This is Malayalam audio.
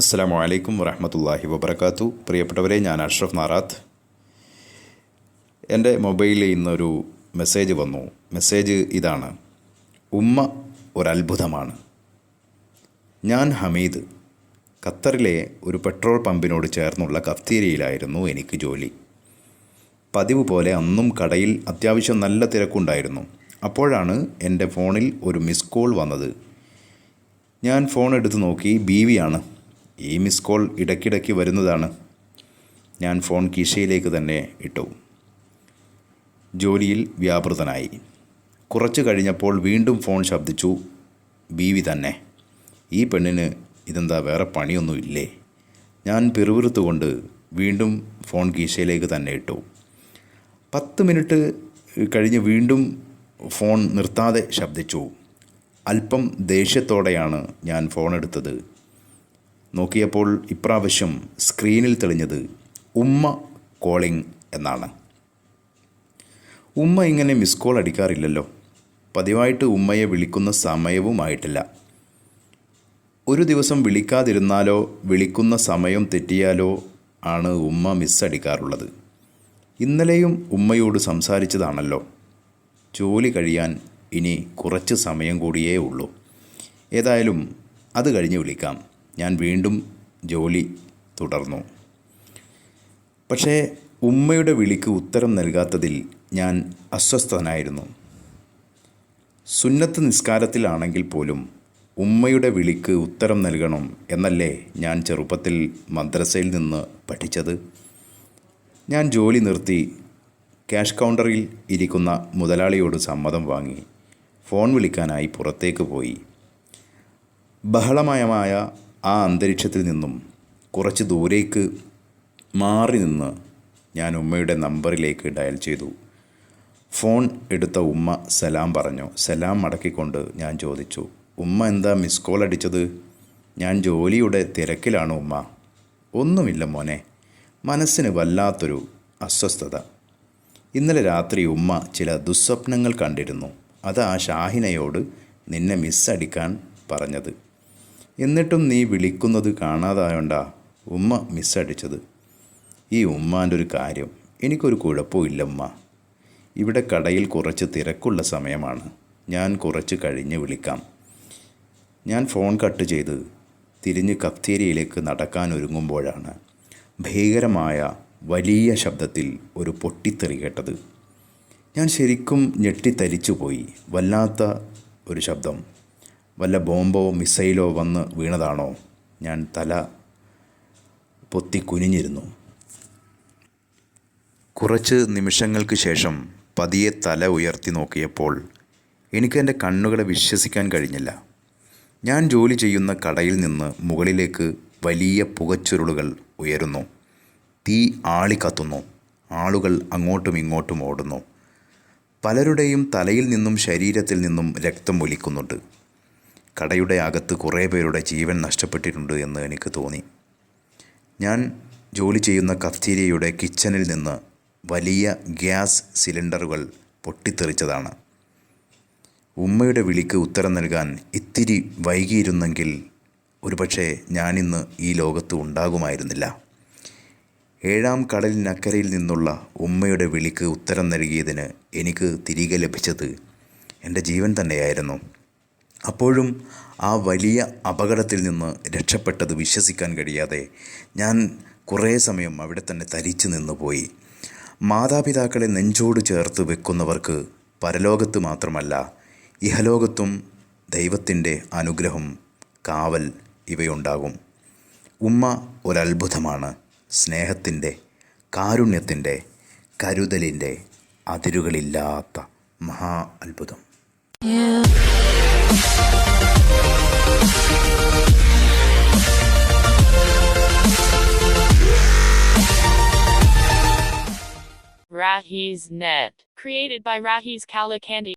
അസ്സാം വലൈക്കും വറഹമത്തല്ലാഹി വബർക്കാത്തു പ്രിയപ്പെട്ടവരെ ഞാൻ അഷ്റഫ് നാറാത്ത്. എന്റെ മൊബൈലിൽ ഇന്നൊരു മെസ്സേജ് വന്നു. മെസ്സേജ് ഇതാണ്. ഉമ്മ ഒരത്ഭുതമാണ്. ഞാൻ ഹമീദ്. ഖത്തറിലെ ഒരു പെട്രോൾ പമ്പിനോട് ചേർന്നുള്ള കഫ്തീരിയയിലായിരുന്നു എനിക്ക് ജോലി. പതിവ് പോലെ അന്നും കടയിൽ അത്യാവശ്യം നല്ല തിരക്കുണ്ടായിരുന്നു. അപ്പോഴാണ് എന്റെ ഫോണിൽ ഒരു മിസ് കോൾ വന്നത്. ഞാൻ ഫോൺ എടുത്ത് നോക്കി ബീവിയാണ്. ഈ മിസ് കോൾ ഇടയ്ക്കിടയ്ക്ക് വരുന്നതാണ്. ഞാൻ ഫോൺ കീശയിലേക്ക് തന്നെ ഇട്ടു. ജോലിയിൽ വ്യാപൃതനായി. കുറച്ച് കഴിഞ്ഞപ്പോൾ വീണ്ടും ഫോൺ ശബ്ദിച്ചു. ബീവി തന്നെ. ഈ പെണ്ണിന് ഇതെന്താ വേറെ പണിയൊന്നുമില്ലേ? ഞാൻ പിറുവിറുത്തുകൊണ്ട് വീണ്ടും ഫോൺ കീശയിലേക്ക് തന്നെ ഇട്ടു. പത്ത് മിനിറ്റ് കഴിഞ്ഞ് വീണ്ടും ഫോൺ നിർത്താതെ ശബ്ദിച്ചു. അല്പം ദേഷ്യത്തോടെയാണ് ഞാൻ ഫോൺ എടുത്തത്. നോക്കിയപ്പോൾ ഇപ്രാവശ്യം സ്ക്രീനിൽ തെളിഞ്ഞത് ഉമ്മ കോളിംഗ് എന്നാണ്. ഉമ്മ ഇങ്ങനെ മിസ് കോൾ അടിക്കാറില്ലല്ലോ. പതിവായിട്ട് ഉമ്മയെ വിളിക്കുന്ന സമയവുമായിട്ടില്ല ഒരു ദിവസം വിളിക്കാതിരുന്നാലോ വിളിക്കുന്ന സമയം തെറ്റിയാലോ ആണ് ഉമ്മ മിസ് അടിക്കാറുള്ളത്. ഇന്നലെയും ഉമ്മയോട് സംസാരിച്ചതാണല്ലോ. ജോലി കഴിയാൻ ഇനി കുറച്ച് സമയം കൂടിയേ ഉള്ളൂ. ഏതായാലും അത് കഴിഞ്ഞ് വിളിക്കാം. ഞാൻ വീണ്ടും ജോലി തുടർന്നു. പക്ഷേ ഉമ്മയുടെ വിളിക്ക് ഉത്തരം നൽകാത്തതിൽ ഞാൻ അസ്വസ്ഥനായിരുന്നു. സുന്നത്ത് നിസ്കാരത്തിലാണെങ്കിൽ പോലും ഉമ്മയുടെ വിളിക്ക് ഉത്തരം നൽകണം എന്നല്ലേ ഞാൻ ചെറുപ്പത്തിൽ മദ്രസയിൽ നിന്ന് പഠിച്ചത്? ഞാൻ ജോലി നിർത്തി ക്യാഷ് കൗണ്ടറിൽ ഇരിക്കുന്ന മുതലാളിയോട് സമ്മതം വാങ്ങി ഫോൺ വിളിക്കാനായി പുറത്തേക്ക് പോയി. ബഹളമയമായ ആ അന്തരീക്ഷത്തിൽ നിന്നും കുറച്ച് ദൂരേക്ക് മാറി നിന്ന് ഞാൻ ഉമ്മയുടെ നമ്പറിലേക്ക് ഡയൽ ചെയ്തു. ഫോൺ എടുത്ത ഉമ്മ സലാം പറഞ്ഞു. സലാം മടക്കിക്കൊണ്ട് ഞാൻ ചോദിച്ചു ഉമ്മ എന്താ മിസ് കോൾ അടിച്ചത്? ഞാൻ ജോലിയുടെ തിരക്കിലാണ് ഉമ്മ. ഒന്നുമില്ല മോനെ മനസ്സിന് വല്ലാത്തൊരു അസ്വസ്ഥത. ഇന്നലെ രാത്രി ഉമ്മ ചില ദുസ്വപ്നങ്ങൾ കണ്ടിരുന്നു. അത് ഷാഹിനയോട് നിന്നെ മിസ്സടിക്കാൻ പറഞ്ഞത്. എന്നിട്ടും നീ വിളിക്കുന്നത് കാണാതായോണ്ട ഉമ്മ മിസ്സടിച്ചത്. ഈ ഉമ്മാന്റെ ഒരു കാര്യം എനിക്കൊരു കുഴപ്പമില്ല ഉമ്മ. ഇവിടെ കടയിൽ കുറച്ച് തിരക്കുള്ള സമയമാണ്. ഞാൻ കുറച്ച് കഴിഞ്ഞ് വിളിക്കാം. ഞാൻ ഫോൺ കട്ട് ചെയ്ത് തിരിഞ്ഞ് കഫ്തേരിയയിലേക്ക് നടക്കാൻ ഒരുങ്ങുമ്പോഴാണ് ഭീകരമായ വലിയ ശബ്ദത്തിൽ ഒരു പൊട്ടിത്തെറി കേട്ടത്. ഞാൻ ശരിക്കും ഞെട്ടിത്തരിച്ചു പോയി വല്ലാത്ത ഒരു ശബ്ദം. വല്ല ബോംബോ മിസൈലോ വന്ന് വീണതാണോ? ഞാൻ തല പൊത്തി കുനിഞ്ഞിരുന്നു. കുറച്ച് നിമിഷങ്ങൾക്ക് ശേഷം പതിയെ തല ഉയർത്തി നോക്കിയപ്പോൾ എനിക്ക് എന്റെ കണ്ണുകളെ വിശ്വസിക്കാൻ കഴിഞ്ഞില്ല. ഞാൻ ജോലി ചെയ്യുന്ന കടയിൽ നിന്ന് മുകളിലേക്ക് വലിയ പുകച്ചുരുളുകൾ ഉയരുന്നു. തീ ആളി കത്തുന്നു. ആളുകൾ അങ്ങോട്ടും ഇങ്ങോട്ടും ഓടുന്നു. പലരുടെയും തലയിൽ നിന്നും ശരീരത്തിൽ നിന്നും രക്തം ഒലിക്കുന്നുണ്ട്. കടയുടെ അകത്ത് കുറേ പേരുടെ ജീവൻ നഷ്ടപ്പെട്ടിട്ടുണ്ട് എന്ന് എനിക്ക് തോന്നി. ഞാൻ ജോലി ചെയ്യുന്ന കഫ്തീരിയയുടെ കിച്ചണിൽ നിന്ന് വലിയ ഗ്യാസ് സിലിണ്ടറുകൾ പൊട്ടിത്തെറിച്ചതാണ്. ഉമ്മയുടെ വിളിക്ക് ഉത്തരം നൽകാൻ ഇത്തിരി വൈകിയിരുന്നെങ്കിൽ ഒരുപക്ഷെ ഞാനിന്ന് ഈ ലോകത്ത് ഉണ്ടാകുമായിരുന്നില്ല. ഏഴാം കടലിനക്കരയിൽ നിന്നുള്ള ഉമ്മയുടെ വിളിക്ക് ഉത്തരം നൽകിയതിന് എനിക്ക് തിരികെ ലഭിച്ചത് എന്റെ ജീവൻ തന്നെയായിരുന്നു. അപ്പോഴും ആ വലിയ അപകടത്തിൽ നിന്ന് രക്ഷപ്പെട്ടത് വിശ്വസിക്കാൻ കഴിയാതെ ഞാൻ കുറേ സമയം അവിടെ തന്നെ തരിച്ചു നിന്നുപോയി. മാതാപിതാക്കളെ നെഞ്ചോട് ചേർത്ത് വെക്കുന്നവർക്ക് പരലോകത്ത് മാത്രമല്ല ഇഹലോകത്തും ദൈവത്തിന്റെ അനുഗ്രഹം കാവൽ ഇവയുണ്ടാകും. ഉമ്മ ഒരത്ഭുതമാണ് സ്നേഹത്തിന്റെ കാരുണ്യത്തിന്റെ കരുതലിന്റെ അതിരുകളില്ലാത്ത മഹാ അത്ഭുതം. Rahi's Net. Created by Rahi's Kalakandi.